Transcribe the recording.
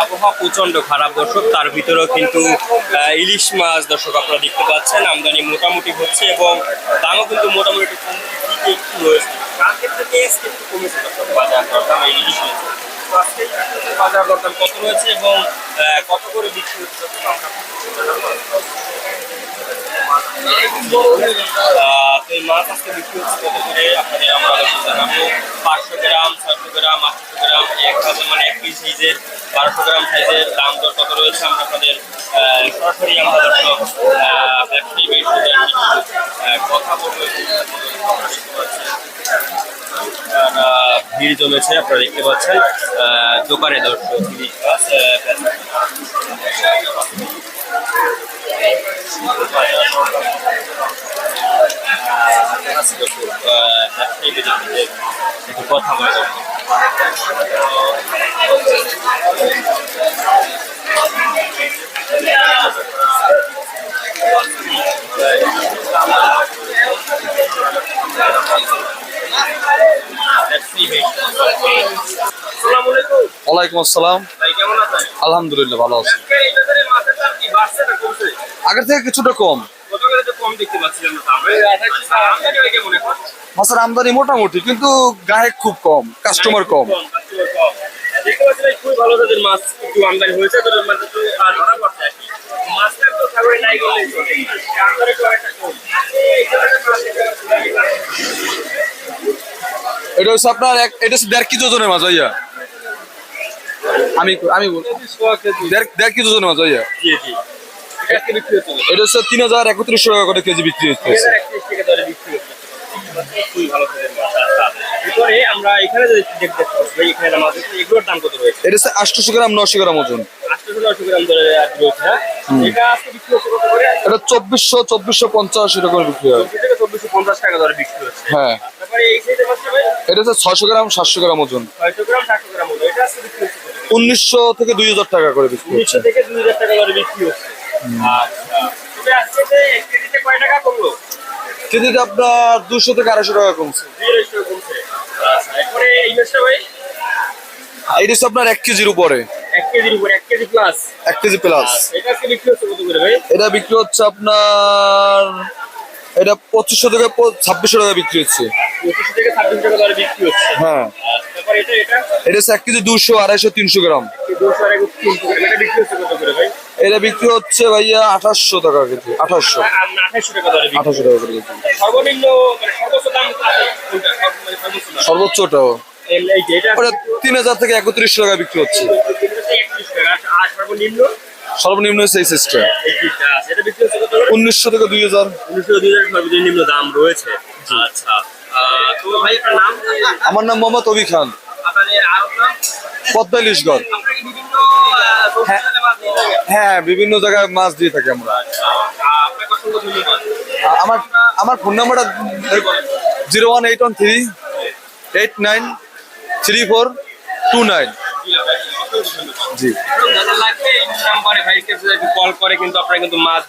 আবহাওয়া প্রচণ্ড খারাপ দর্শক, তার ভিতরেও কিন্তু ইলিশ মাছ দর্শক আপনারা দেখতে পাচ্ছেন, আমদানি মোটামুটি হচ্ছে এবং দামও কিন্তু মোটামুটি রয়েছে। কত এবং কত করে বিক্রি এই মাছ আজকে বিক্রি হচ্ছে কত করে? আপনাদের আমরা জানাব। পাঁচশো গ্রাম, ছয়শো গ্রাম, আটশো গ্রাম এক হাজার মানে এক কেজি সাইজের, বারোশো গ্রাম সাইজের দাম দর কত রয়েছে? আমরা আপনাদের সরাসরি আমরা দর্শক কথা বলব ভিড় জমেছে, আপনারা দেখতে পাচ্ছেন। দোকানে দর্শক ইলিশ মাছ আহ, বেচা- আছে দর্শক আহ, ব্যবসায়ী ব্যক্তিদের একটু কথা বলা। ওয়ালাইকুম আসসালাম? আলহামদুলিল্লাহ ভালো আছি আগের থেকে কিছুটা কম? মাছের আমদানি মোটামুটি কিন্তু গায়ক খুব কম কাস্টমার কম। এটা হচ্ছে আপনার এটা হচ্ছে দেড় কেজি ওজনের মাছ ভাইয়া। আমি আমি দেড় কেজি মাছ ভাইয়া। এটা হচ্ছে তিন হাজার একত্রিশশো টাকা করে কেজি বিক্রি হচ্ছে। 2031 টাকা দরে বিক্রি হচ্ছে। খুবই ভালো জাতের মাছ। এরপরে আমরা এখানে যদি দেখতে পাচ্ছি ভাই, এখানে মাছ আছে, এগুলোর দাম কত রয়েছে? এটা হচ্ছে আটশোশো গ্রাম নশো গ্রাম ওজন। আটশো নশো গ্রাম রয়েছে হ্যাঁ? এটা চব্বিশশো চব্বিশশো পঞ্চাশ এরকম বিক্রি হয়। হ্যাঁ। এটা হচ্ছে ছয়শো গ্রাম সাতশো গ্রাম ওজন। গ্রাম গ্রাম মতো এটা করে? উনিশশো থেকে দুই হাজার টাকা করে বিক্রি হচ্ছে। উনিশশো থেকে দুই হাজার টাকা দরে বিক্রি হচ্ছে। আচ্ছা। তবে আজকে যে কেজিতে কয় টাকা কমলো? কেজিতে আপনার দুশো থেকে আড়াইশো টাকা কমছে। দুই টাকা কমছে। আচ্ছা এরপরে এই মাছটা ভাই? এটা হচ্ছে আপনার এক কেজির উপরে। এক কেজির উপরে এক কেজি প্লাস এক কেজি প্লাস এটা আজকে বিক্রি হচ্ছে কত করে ভাই? এটা বিক্রি হচ্ছে আপনার এটা পঁচিশশো থেকে ছাব্বিশশো টাকা বিক্রি হচ্ছে। হচ্ছে। হ্যাঁ। এটা এক কেজি দুশো আড়াইশো তিনশো গ্রাম। এটা বিক্রি হচ্ছে ভাইয়া আঠাশশো টাকা কেজি আঠাশশো। আঠাশশো টাকা করে সর্বনিম্ন সর্বোচ্চ সর্বোচ্চ। সর্বোচ্চটাও তিন হাজার থেকে একত্রিশশো টাকা বিক্রি হচ্ছে। সর্বনিম্ন? এই সিস্টেম? উনিশশো থেকে দুই হাজার। উনিশশো দুই হাজার সর্বনিম্ন দাম রয়েছে। আচ্ছা। আমার নাম মোহাম্মদ অবি খান। আপনাদের আরও নাম পদ্মা ইলিশগড় আপনাকে বিভিন্ন আহ, সবজি বাজারে মাছ দিয়ে থাকেন। হ্যাঁ বিভিন্ন জায়গায় মাছ দিয়ে থাকি আমরা। আমার আমার ফোন নাম্বারটা zero one eight one three eight nine three four two nine. জি। কল করে কিন্তু কিন্তু মাছ